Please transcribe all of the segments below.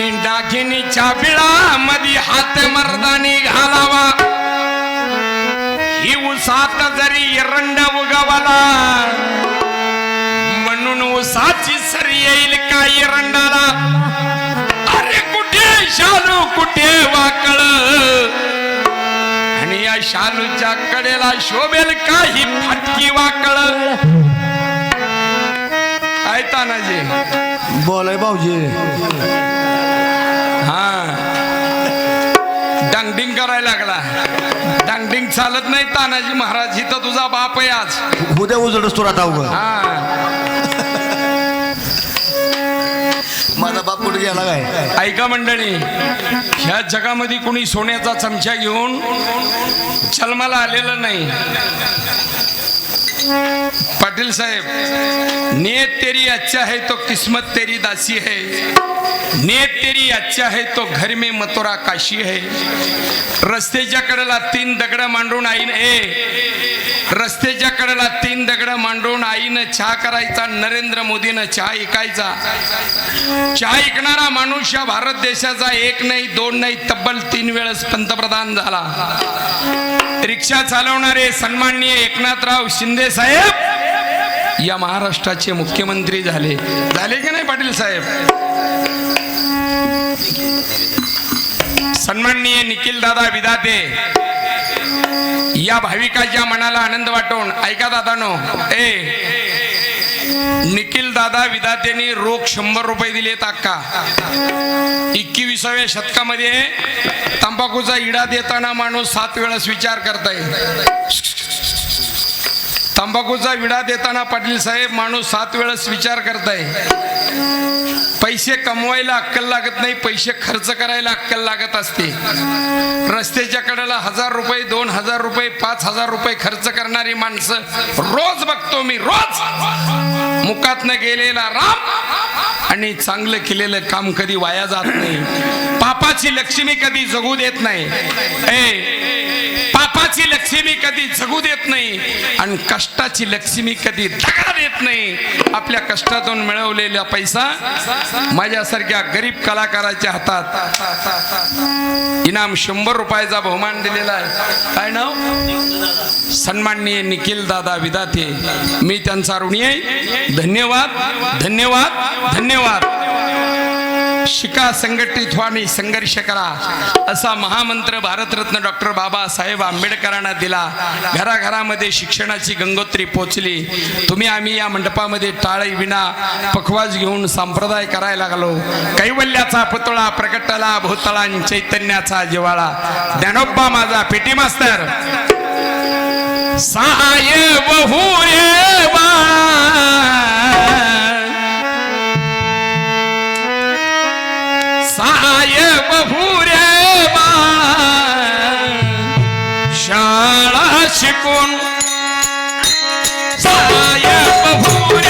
आणि डागिनीच्या बिळामध्ये हात मर्दानी घालावा. ही उसात जरी एरंड उगवला. म्हणून उसाची सरी येईल का एरंडाला अरे कुठे शालू कुठे वाकळ? आणि या शालूच्या कडेला शोभेल का ही फटकी वाकळ. काय तानाजी बोलाय भाऊजी. डांगडिंग करायला लागला. डांगडिंग चालत नाही तानाजी महाराज इथं तुझा बाप आहे आज. उद्या उजडच तुला हा. माझा बाप कुठे गेला काय? ऐका मंडळी ह्या जगामध्ये कुणी सोन्याचा चमचा घेऊन जन्माला आलेलं नाही. पाटील साहेब नियत तेरी अच्छा है किस्मत तेरी दासी है। नियत तेरी अच्छा है तो घर में मथुरा काशी है। रस्त्याच्या कडेला तीन दगड मांडून आईन ए। रस्त्याच्या कडेला तीन दगड मांडून आईनं चहा करायचा नरेंद्र मोदीनं चहा ऐकायचा। चहा ऐकणारा माणूस या भारत देशाचा एक नाही दोन नाही तब्बल तीन वेळेस पंतप्रधान झाला। रिक्षा चालवणारे सन्माननीय एकनाथराव शिंदे साहेब या महाराष्ट्राचे मुख्यमंत्री झाले. झाले की नाही पाटील साहेब? सन्माननीय निखिल दादा विधाते या भाविकाच्या मनाला आनंद वाटून ऐका दादानो ए निखिल दादा विधातेने रोख शंभर रुपये दिलेत अक्का. एकविसाव्या शतकामध्ये तंबाखूचा इडा देताना माणूस सात वेळेस विचार करताय. तंबाखूचा विडा देताना पाटील साहेब माणूस सात वेळेस विचार करताय. पैसे कमवायला अक्कल लागत नाही पैसे खर्च करायला अक्कल लागत असते. रस्त्याच्या कडेला हजार रुपये दोन हजार रुपये पाच हजार रुपये खर्च करणारी माणसं रोज बघतो मी रोज. मुकातनं गेलेला राम आणि चांगलं केलेलं काम कधी वाया जात नाही. पापाची लक्ष्मी कधी जगू देत नाही. ए पापाची लक्ष्मी कधी जगू देत नाही आणि कष्टाची लक्ष्मी कधी दगा देत नाही. आपल्या कष्टातून मिळवलेला पैसा माझ्यासारख्या गरीब कलाकाराच्या हातात. इनाम शंभर रुपयाचा बहुमान दिलेला आहे. काय नाव? सन्माननीय निखिल दादा विदाते. मी त्यांचा ऋणी आहे. धन्यवाद धन्यवाद धन्यवाद. शिका संघटित व्हा आणि संघर्ष करा. असा महामंत्र भारतरत्न डॉक्टर बाबासाहेब आंबेडकरांना दिला. घराघरामध्ये शिक्षणाची गंगोत्री पोचली. तुम्ही आम्ही या मंडपामध्ये टाळी विना पखवाज घेऊन संप्रदाय करायला लागलो. कैवल्याचा पुतळा प्रकटला भूतळा चैतन्याचा जिवाळा ज्ञानोबा माझा पेटी मास्तर. सहाय बहु रे बा साय बहुरे शाळा शिकून साय बहुरे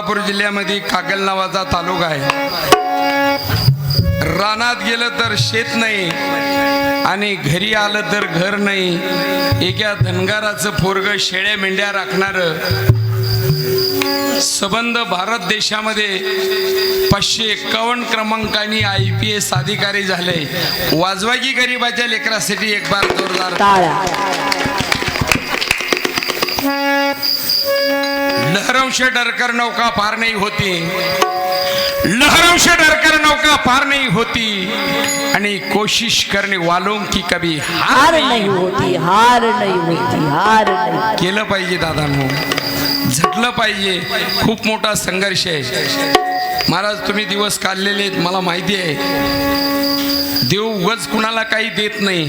सोलापूर जिल्ह्यामध्ये कागल नावाचा तालुका आहे. रानात गेलं तर शेत नाही आणि घरी आलं तर घर नाही. एका धनगाराचं पोरग शेळ्या मेंढ्या राखणारं. सबंध भारत देशामध्ये पाचशे एक्कावन्न क्रमांकाने आय पी एस अधिकारी झाले. वाजवागी गरिबाच्या लेकरासाठी एक बार जोरदार. लहरों से डरकर नौका पार नहीं होती। लहरों से डरकर नौका पार नहीं होती। आणि कोशिश करने वालों की कभी हार नाही होती हार नाही होती हार नाही केलं पाहिजे दादांनो झटलं पाहिजे। खूप मोठा संघर्ष आहे। महाराज तुम्ही दिवस काढलेले आहेत मला माहिती आहे. देव उगच कुणाला काही देत नाही.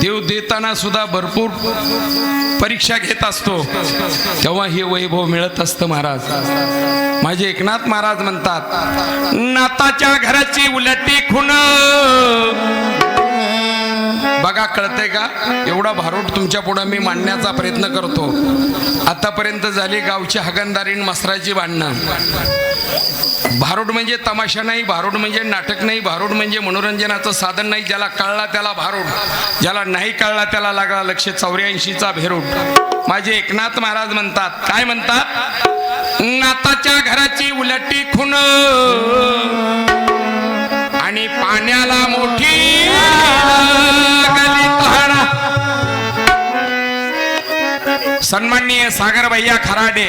देव देताना सुद्धा भरपूर परीक्षा घेत असतो. तेव्हा हे वैभव मिळत असतं महाराज. माझे एकनाथ महाराज म्हणतात नाताच्या घराची उलटी खुण बघा कळतंय का? एवढा भारूड तुमच्या पुढं मी मांडण्याचा प्रयत्न करतो. आतापर्यंत झाली गावची हगनदारी मसराची भांडणं. भारूड म्हणजे तमाशा नाही भारूड म्हणजे नाटक नाही भारूड म्हणजे मनोरंजनाचं साधन नाही ज्याला कळला त्याला भारूड. ज्याला नाही कळला त्याला लागला लक्ष चौऱ्याऐंशीचा भेरूड. माझे एकनाथ महाराज म्हणतात काय म्हणतात? नाताच्या घराची उलटी खुन. आणि पाण्याला मोठी सन्माननीय सागर भैया खराडे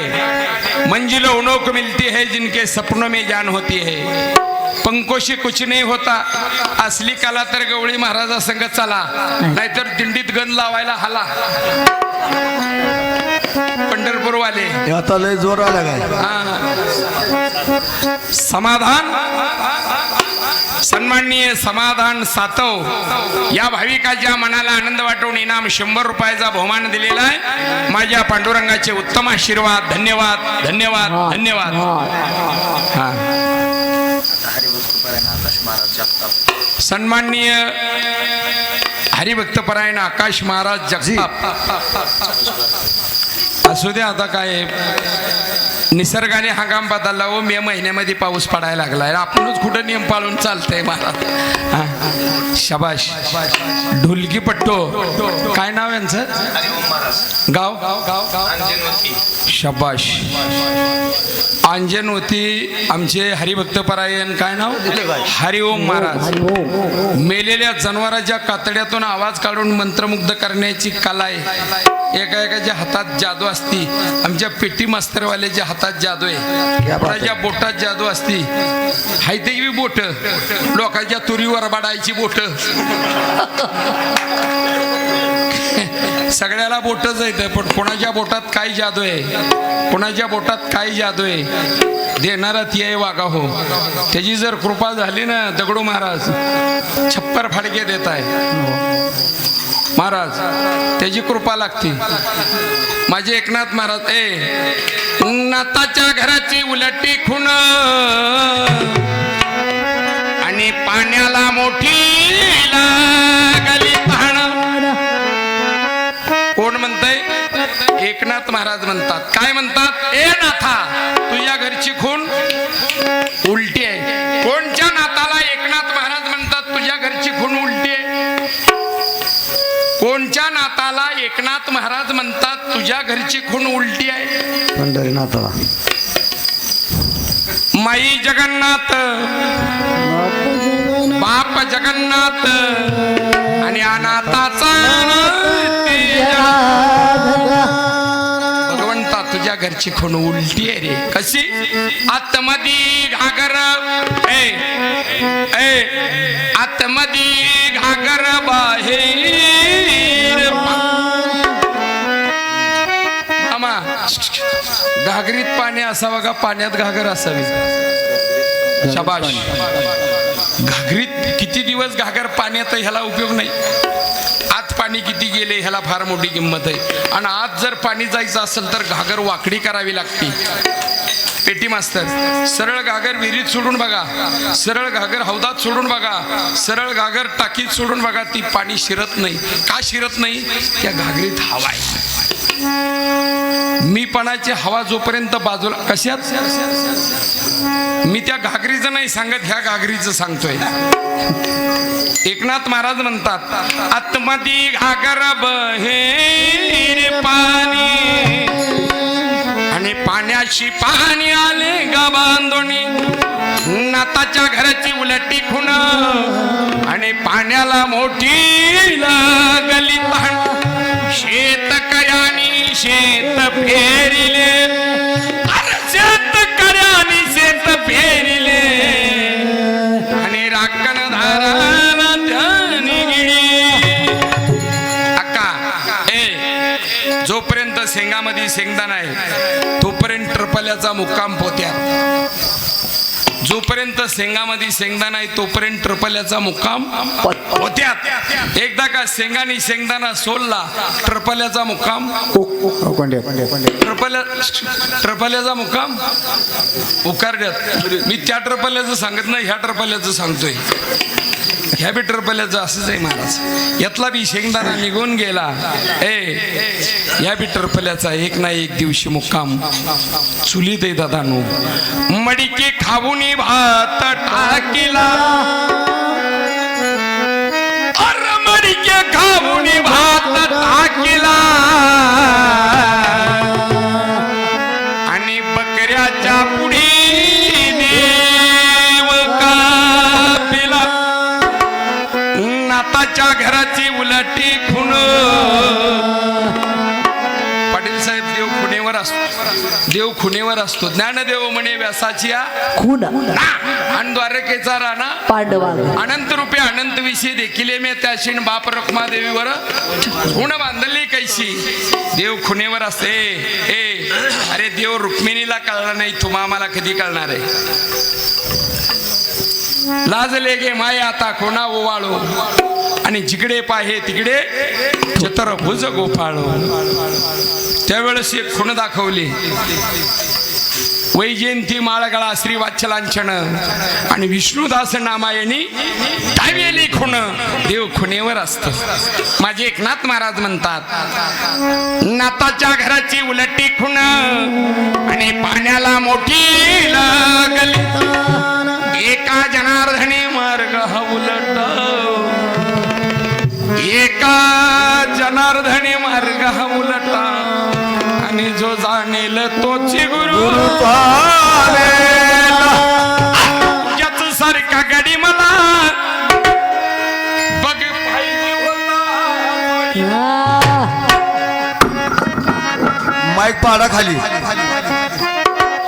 मंजिलो उनो को मिलती है जिनके सपनों में जान होती है। पंकोशी कुछ नहीं होता असली कला तर गवळी महाराजा संघ चला नाहीतर दिंडीत गण लावायला हाला। पंढरपूर वाले हे आता लय जोर आला काय समाधान? सन्माननीय समाधान सातव या भाविकाच्या मनाला आनंद वाटून इनाम शंभर रुपयाचा बहुमान दिलेला आहे. माझ्या पांडुरंगाचे उत्तम आशीर्वाद धन्यवाद धन्यवाद धन्यवाद. हा. सन्माननीय हरिभक्तपरायण आकाश महाराज जगताप. असू द्या आता काय. निसर्गाने हंगाम बदलला हो मे महिन्यामध्ये पाऊस पडायला लागलाय. आपणच कुठं नियम पाळून चालतंय महाराज हा. शबाश. ढोलकी पट्टो. काय नाव यांचं? गाव? गाव गाव गाव. शबाश. अंजनवती आमचे हरिभक्तपरायण काय नाव? हरिओम महाराज. हरी मेलेल्या जनावराच्या कातड्यातून आवाज काढून मंत्रमुग्ध करण्याची कला आहे. एका एकाच्या हातात जादू असती. आमच्या पेटी मास्तरवाल्याच्या हातात जादू आहे. कोणाच्या बोटात जादू असती. हाय ते बी बोट. लोकांच्या तुरीवर बाडायची बोट. सगळ्याला बोटच येतं पण कोणाच्या बोटात काय जादू आहे? कोणाच्या पोटात काय जादू आहे देणारा ती आहे वागा हो. त्याची जर कृपा झाली ना दगडू महाराज छप्पर फाडके देत आहे महाराज त्याची कृपा लागते. माझे एकनाथ महाराज ए नाताच्या घराची उलटी खुण आणि पाण्याला मोठी लागली पाहण कोण म्हणतंय? एकनाथ महाराज म्हणतात. काय म्हणतात? ए नाथा तुझ्या घरची खून? उलटी आहे. कोणच्या नाताला एकनाथ महाराज म्हणतात तुझ्या घरची खून उलटी आहे? कोणच्या नाताला एकनाथ महाराज म्हणतात तुझ्या घरची खून उलटी आहे? पंढरीनाथाला. माई जगन्नाथ बाप जगन्नाथ आणि अनाथाचा भगवंता तुझ्या घरची खूण उलटी आहे रे. कशी? आतमधी घागर ए ए घागर बाहेर. मामा घागरीत पाणी असावं का? पाण्यात घागर असावी? शबाश. घागरीत किती दिवस घागर पाण्यात ह्याला उपयोग नाही. पाणी किती गेले ह्याला फार मोठी किंमत आहे. आणि आज जर पाणी जायचं असेल तर घागर वाकडी करावी लागते. पेटी मास्तर सरळ घागर विहिरीत सोडून बघा. सरळ घागर हौदात सोडून बघा. सरळ घागर टाकीत सोडून बघा ती पाणी शिरत नाही. का शिरत नाही? त्या घागरीत हवा आहे. मी पणाची हवा जोपर्यंत बाजूला कशात? मी त्या घागरीचं नाही सांगत ह्या घागरीचं सांगतोय. एकनाथ महाराज म्हणतात आत्मदी घागर बहे पाणी. आणि पाण्याशी पाणी आले गा बांधोणी नाताच्या घराची उलटी खुण आणि पाण्याला मोठी लागली तहान. शेतकऱ्यानी शेत फेरिले. शेंगदाणा आहे. तोपर्यंत ट्रपल्याचा मुक्काम पोत्यात. जोपर्यंत शेंगामध्ये शेंगदाणा आहे तोपर्यंत ट्रपल्याचा मुक्काम पोत्यात. एकदा का शेंगानी शेंगदाणा सोलला ट्रपल्याचा मुक्काम ट्रपल्या ट्रपल्याचा मुक्काम उकारड्यात मी त्या ट्रपल्याचं सांगत नाही ह्या ट्रपल्याचं सांगतोय. ह्या बी ट्रपल्याचं असंच आहे महाराज. यातला बी शेंगदाणा निघून गेला. ए या बी ट्रपल्याचा एक ना एक दिवशी मुक्काम. चुलीत आहे दादानो. मडिके खाऊनी भात टाकीला. अरे मडिके खाऊनी भात टाकीला. खुणेवर असतो. ज्ञानदेव म्हणे व्यासाची खून. आणि द्वारकेचा राणा. पांडवा. अनंत रूपे अनंत विषयी देखील मे त्याशीन बाप रखमा देवीवर खुण बांधली कैशी? देव खुणेवर असते. ए अरे देव रुक्मिणीला कळला नाही तुम्हा आम्हाला कधी कळणार आहे? लाजले गे माय आता कोणा ओवाळो. आणि जिकडे पाहे तिकडे चतुर्भुज गोपाळो. त्यावेळेस एक खुण दाखवली. वैजयंती माळगळा श्री वाचलांचन आणि विष्णुदास नामायणी दावेली खुण. देव खुणेवर असत. माझे एकनाथ महाराज म्हणतात नाताच्या घराची उलटी खुण आणि पाण्याला मोठी लागली. एका जनार्दने मार्ग हा उलट एका जनार्दने मार्ग हा जो जाणेल तोची गुरु. ज्याच सारखा गडी मला. बघ माईक पाडा खाली.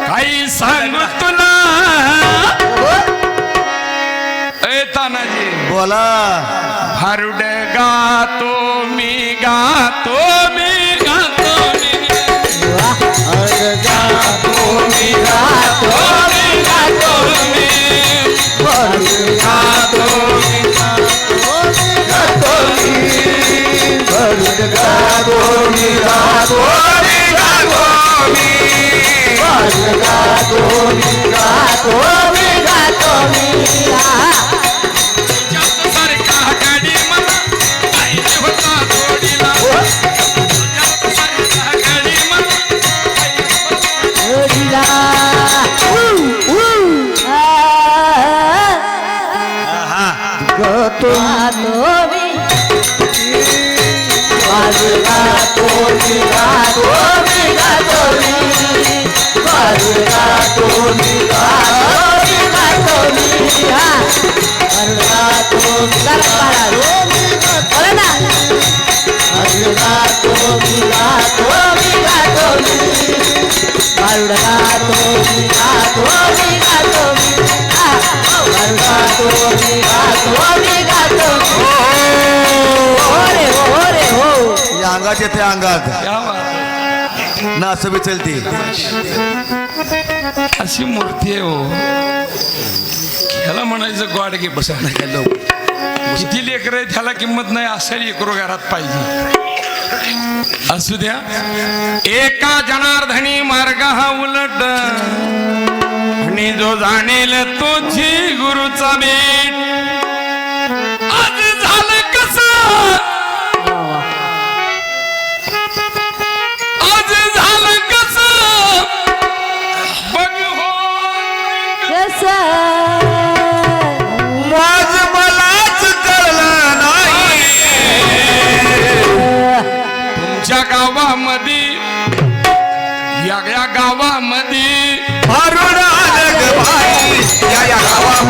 काही सांगू तुला. ए तानाजी. बोला. भारुड गातो मी गातो मी. गातो मी अंगात. ना असं बी चलती. अशी मूर्ती आहे हो. ह्याला म्हणायचं गॉड गिफ्ट हॅलो किती लेकर आहे त्याला किंमत नाही अशा लेकरो घरात पाहिजे. असू द्या. एका जनार्दनी मार्ग हा उलट. आणि जो जाणेल तोची गुरुचा भेट